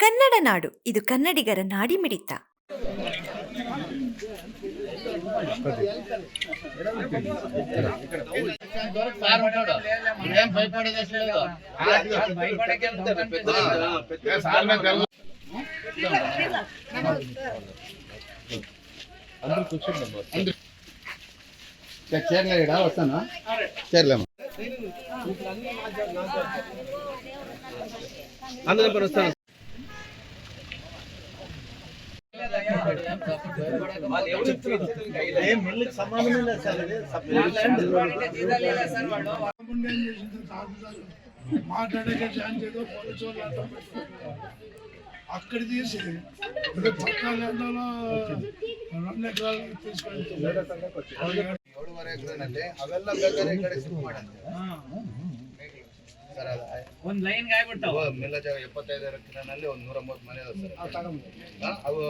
ಕನ್ನಡ ನಾಡು ಇದು ಕನ್ನಡಿಗರ ನಾಡಿಮಿಡಿತ సార్ ఉంటాడు ఏం భయపడేది అసలు లేదు చేరలేడా వస్తానా చేరలేమా అందులో పని వస్తాను మాట్లాడక ఛాన్స్ ఏదో పోలీసు వాళ్ళు అడ్డం పెట్టుకుంటారు. అక్కడ తీసి ఇప్పుడు పక్క ల్యాండ్లో రెండు ఎకరాలు తీసుకెళ్తున్నారు ಏಳುವರೆ ಎಕರೆನಲ್ಲಿ ಅವೆಲ್ಲ ಬೇಕಾದ್ರೆ ಈ ಕಡೆ ಶಿಫ್ಟ್ ಮಾಡಂತೆ ಸರ್ ಒಂದ್ ಲೈನ್ ಆಗ್ಬಿಡ್ತಾವ ಮಿಲ್ಲ ಜಾಗ ಎಪ್ಪತ್ತೈದು ಎಕರೆನಲ್ಲಿ ಒಂದು ನೂರ ಮೂವತ್ತು ಮನೆ ಇದೆ ಸರ್ ಹಾ, ಅವು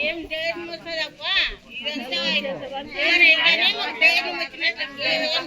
ఏం ధైర్యం వస్తుందప్ప ఇదంతా ధైర్యం వచ్చినట్టు ధైర్యం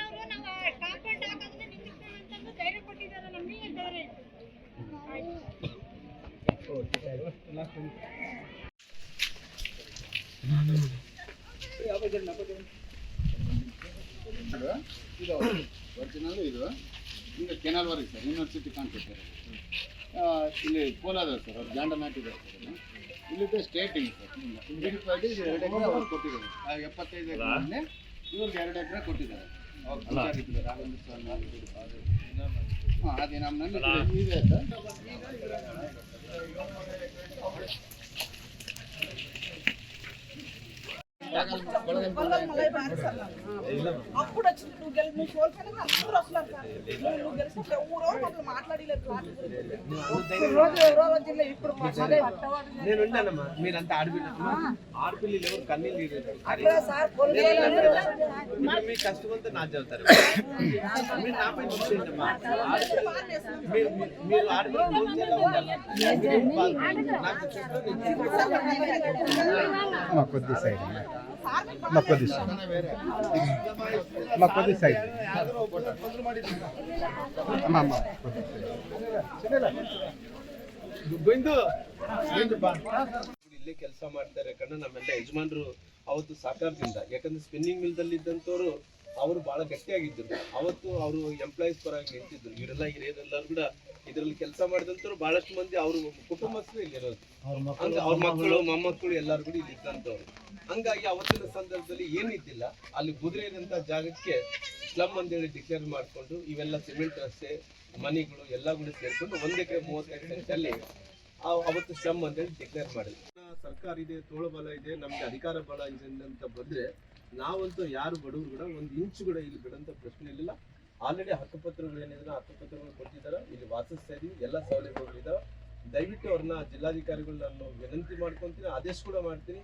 ಒರಿಜಿನಲ್ ಇದು ಈಗ ಕೆನಾಲ್ ವರೆಗೆ ಸರ್ ಯೂನಿವರ್ಸಿಟಿ ಕಾಣ್ತಿರ್ತಾರೆ ಇಲ್ಲಿ ಕೋಲಾದ ಸರ್ ಅವ್ರು ಜಾಂಡ ನಾಟಿದ್ದಾರೆ ಸರ್ ಇಲ್ಲಿ. ಇಲ್ಲಿದ್ದ ಸ್ಟೇಟಿಂಗ್ ಸರ್ ಇಂಡಿಪೆಂಡಿ ಎರಡು ಎಕರೆ ಅವ್ರು ಕೊಟ್ಟಿದ್ದಾರೆ ಎಪ್ಪತ್ತೈದು ಎಕರೆ ಇವ್ರಿಗೆ ಎರಡು ಎಕರೆ ಕೊಟ್ಟಿದ್ದಾರೆ ಅವ್ರು అది నమ్మ అప్పుడు వచ్చింది నువ్వు గెలి నువ్వు అందరూ వస్తున్నారు నువ్వు మాట్లాడలేదు రోజు ఇప్పుడు నేను ఉన్నానమ్మా మీరంతా అంత ఆడపిల్లలు ఎవరు కన్నీళ్ళు మీ కష్టమంతా నా చదువుతారు మీరు నాపై చూసేయండమ్మా మీరు మీరు కొద్ది సైడ్ ಮಕ್ಕದಿಸ ಇಲ್ಲೇ ಕೆಲಸ ಮಾಡ್ತಾರೆ ಕಣ್ಣ ನಮ್ಮೆಲ್ಲ ಯಜಮಾನ್ರು ಅವತ್ತು ಸಾಕಾರದಿಂದ ಯಾಕಂದ್ರೆ ಸ್ಪಿನ್ನಿಂಗ್ ಮಿಲ್ದಲ್ಲಿ ಇದ್ದಂಥವ್ರು ಅವರು ಬಹಳ ಗಟ್ಟಿಯಾಗಿದ್ದರು. ಅವತ್ತು ಅವರು ಎಂಪ್ಲಾಯೀಸ್ ಪರವಾಗಿ ನಿಂತಿದ್ರು ಇವರೆಲ್ಲ ಹಿರಿಯರೆಲ್ಲರೂ ಕೂಡ ಇದರಲ್ಲಿ ಕೆಲಸ ಮಾಡಿದಂಥವ್ರು ಬಹಳಷ್ಟು ಮಂದಿ ಅವರು ಕುಟುಂಬಸ್ಥರು ಇಲ್ಲಿರೋದು ಅವ್ರ ಮಕ್ಕಳು ಮೊಮ್ಮಕ್ಕಳು ಎಲ್ಲರೂ ಕೂಡ ಇಲ್ಲಿ ಇದ್ದಂಥವ್ರು ಹಂಗಾಗಿ ಅವತ್ತಿನ ಸಂದರ್ಭದಲ್ಲಿ ಏನಿದ್ದಿಲ್ಲ ಅಲ್ಲಿ ಕುದುರೆ ಇದ್ದಂಥ ಜಾಗಕ್ಕೆ ಸ್ಲಮ್ ಅಂತೇಳಿ ಡಿಕ್ಲೇರ್ ಮಾಡಿಕೊಂಡು ಇವೆಲ್ಲ ಸಿಮೆಂಟ್ ರಸ್ತೆ ಮನೆಗಳು ಎಲ್ಲ ಕೂಡ ಸೇರ್ಕೊಂಡು ಒಂದ್ ಎಕರೆ ಮೂವತ್ತೈದು ಸೆಂಟಲ್ಲಿ ಅವತ್ತು ಸ್ಲಮ್ ಅಂತೇಳಿ ಡಿಕ್ಲೇರ್ ಮಾಡಿದ್ರು. ಸರ್ಕಾರ ಇದೆ ತೋಳಬಲ ಇದೆ ನಮ್ಗೆ ಅಧಿಕಾರ ಬಲ ಇದೆ ಅಂತ ಬಂದ್ರೆ ನಾವಂತೂ ಯಾರು ಬಡವರು ಕೂಡ ಒಂದು ಇಂಚು ಕೂಡ ಇಲ್ಲಿ ಬಿಡಂತ ಪ್ರಶ್ನೆ ಇರಲಿಲ್ಲ ಆಲ್ರೆಡಿ ಹಕ್ಕುಪತ್ರಗಳು ಏನಿದ್ರೆ ಹಕ್ಕುಪತ್ರಗಳು ಕೊಟ್ಟಿದ್ದಾರೆ. ಇಲ್ಲಿ ವಾಸಿಸ್ತಾ ಇದೀವಿ. ಎಲ್ಲ ಸೌಲಭ್ಯಗಳಿದ್ದಾವೆ ದಯವಿಟ್ಟು ಅವ್ರನ್ನ ಜಿಲ್ಲಾಧಿಕಾರಿಗಳು ನಾನು ವಿನಂತಿ ಮಾಡ್ಕೊತೀನಿ. ಆದೇಶ ಕೂಡ ಮಾಡ್ತೀನಿ.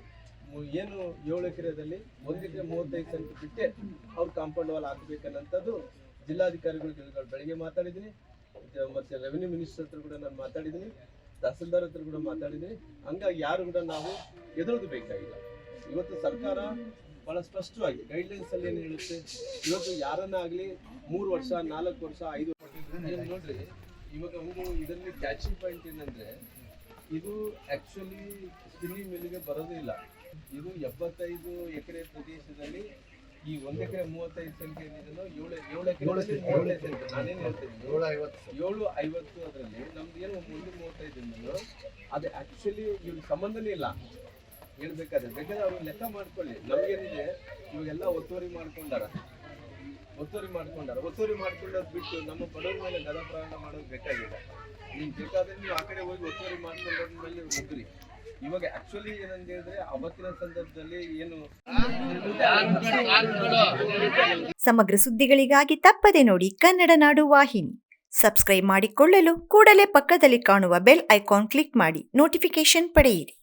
ಏನು ಏಳು ಎಕರೆದಲ್ಲಿ ಒಂದು ಎಕರೆ ಮೂವತ್ತೈದು ಸೆಂಟ್ ಬಿಟ್ಟೆ ಅವ್ರು ಕಾಂಪೌಂಡ್ ವಾಲ್ ಹಾಕ್ಬೇಕನ್ನಂಥದ್ದು ಜಿಲ್ಲಾಧಿಕಾರಿಗಳು ಬೆಳಿಗ್ಗೆ ಮಾತಾಡಿದ್ದೀನಿ. ಮತ್ತೆ ರೆವಿನ್ಯೂ ಮಿನಿಸ್ಟರ್ ಹತ್ರ ಕೂಡ ನಾನು ಮಾತಾಡಿದ್ದೀನಿ. ತಹಸೀಲ್ದಾರ್ ಹತ್ರ ಕೂಡ ಮಾತಾಡಿದ್ದೀನಿ. ಹಂಗಾಗಿ ಯಾರು ಕೂಡ ನಾವು ಎದುರದು ಬೇಕಾಗಿಲ್ಲ. ಇವತ್ತು ಸರ್ಕಾರ ಬಹಳ ಸ್ಪಷ್ಟವಾಗಿ ಗೈಡ್ಲೈನ್ಸ್ ಅಲ್ಲಿ ಏನು ಹೇಳುತ್ತೆ? ಇವತ್ತು ಯಾರನ್ನ ಆಗಲಿ ಮೂರು ವರ್ಷ ನಾಲ್ಕು ವರ್ಷ ಐದು ವರ್ಷ ನೋಡ್ರಿ ಇವಾಗ ಅವರು ಇದರಲ್ಲಿ ಕ್ಯಾಚಿಂಗ್ ಪಾಯಿಂಟ್ ಏನಂದ್ರೆ ಇದು ಆಕ್ಚುಲಿ ಸ್ಪಿನ್ನಿಂಗ್ ಮಿಲ್ಗೆ ಬರೋದೇ ಇಲ್ಲ. ಇದು ಎಪ್ಪತ್ತೈದು ಎಕರೆ ಪ್ರದೇಶದಲ್ಲಿ ಈ ಒಂದ್ ಎಕರೆ ಮೂವತ್ತೈದು ಸಂಖ್ಯೆ ಏನಿದೆಯೋ ಏಳು ಏಳು ಎಕರೆ ಸೆಂಟ್ ನಾನೇನು ಹೇಳ್ತೀನಿ? ಏಳು ಐವತ್ತು ಏಳು ಐವತ್ತು ಅದರಲ್ಲಿ ನಮ್ದು ಏನು ಮುಂದೆ ಮೂವತ್ತೈದು ಅದು ಆಕ್ಚುಲಿ ಇವ್ರ ಸಂಬಂಧನೇ ಇಲ್ಲ. ಹೇಳ್ಬೇಕಾದ್ರೆ ಬೇಕಾದ್ರೆ ಅವ್ರು ಲೆಕ್ಕ ಮಾಡ್ಕೊಳ್ಳಿ. ನಮ್ಗೇನಿದೆ ಇವಾಗೆಲ್ಲ ಒತ್ತುವರಿ ಮಾಡ್ಕೊಂಡಾರ. ಒತ್ತುವರಿ ಮಾಡ್ಕೊಂಡಾರ. ಒತ್ತುವರಿ ಮಾಡ್ಕೊಂಡೋದ್ ಬಿಟ್ಟು ನಮ್ಮ ಬಡವ್ರ ಮೇಲೆ ಗದ ಪ್ರಯಾಣ ಮಾಡೋದು ಬೇಕಾಗಿಲ್ಲ ನೀವು ಬೇಕಾದ್ರೆ ನೀವು ಆ ಕಡೆ ಹೋಗಿ ಒತ್ತುವರಿ ಮಾಡ್ಕೊಂಡೋದ್ಮೇಲೆ ಮುಗ್ರಿ ಇವಾಗ ಆಕ್ಚುಲಿ ಏನಂತ ಹೇಳಿದ್ರೆ ಅವತ್ತಿನ ಸಂದರ್ಭದಲ್ಲಿ ಏನು ಸಮಗ್ರ ಸುದ್ದಿಗಳಿಗಾಗಿ ತಪ್ಪದೆ ನೋಡಿ ಕನ್ನಡ ನಾಡು ವಾಹಿನಿ. ಸಬ್ಸ್ಕ್ರೈಬ್ ಮಾಡಿಕೊಳ್ಳಲು ಕೂಡಲೇ ಪಕ್ಕದಲ್ಲಿ ಕಾಣುವ ಬೆಲ್ ಐಕಾನ್ ಕ್ಲಿಕ್ ಮಾಡಿ ನೋಟಿಫಿಕೇಶನ್ ಪಡೆಯಿರಿ.